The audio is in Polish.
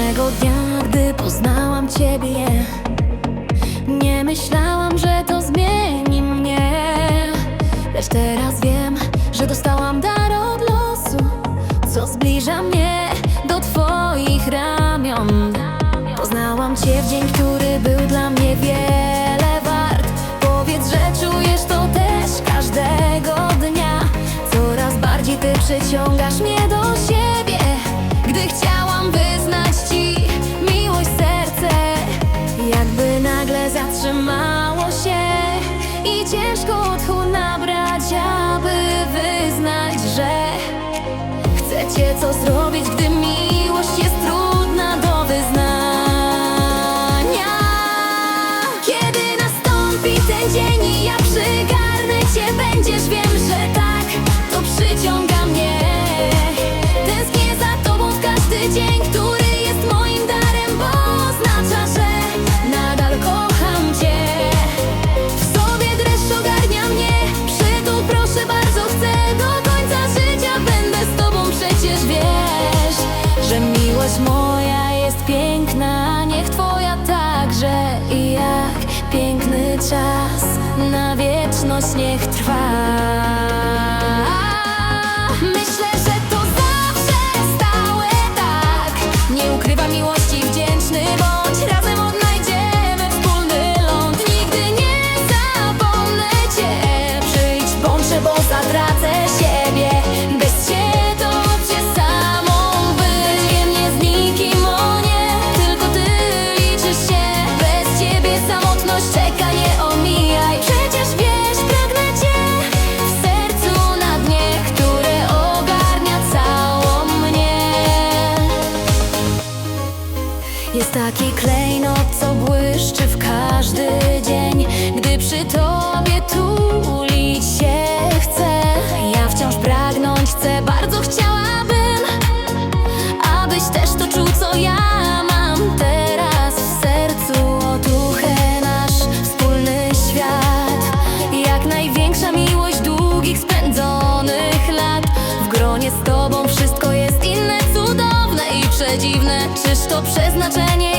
Pewnego dnia, gdy poznałam Ciebie Nie myślałam, że to zmieni mnie. Lecz teraz wiem, że dostałam dar od losu Co zbliża mnie do Twoich ramion. Poznałam Cię w dzień, który był dla mnie wiele wart. Powiedz, że czujesz to też każdego dnia. Coraz bardziej Ty przyciągasz mnie Chcecie co zrobić, gdy piękny czas. Na wieczność niech trwa taki klejnot, co błyszczy w każdy dzień. Gdy przy tobie tulić się chcę Ja wciąż pragnąć chcę, bardzo chciałabym Abyś też to czuł, co ja mam teraz w sercu. Otuchę nasz wspólny świat. Jak największa miłość długich spędzonych lat. W gronie z tobą wszystko jest inne, cudowne i przedziwne Czyż to przeznaczenie,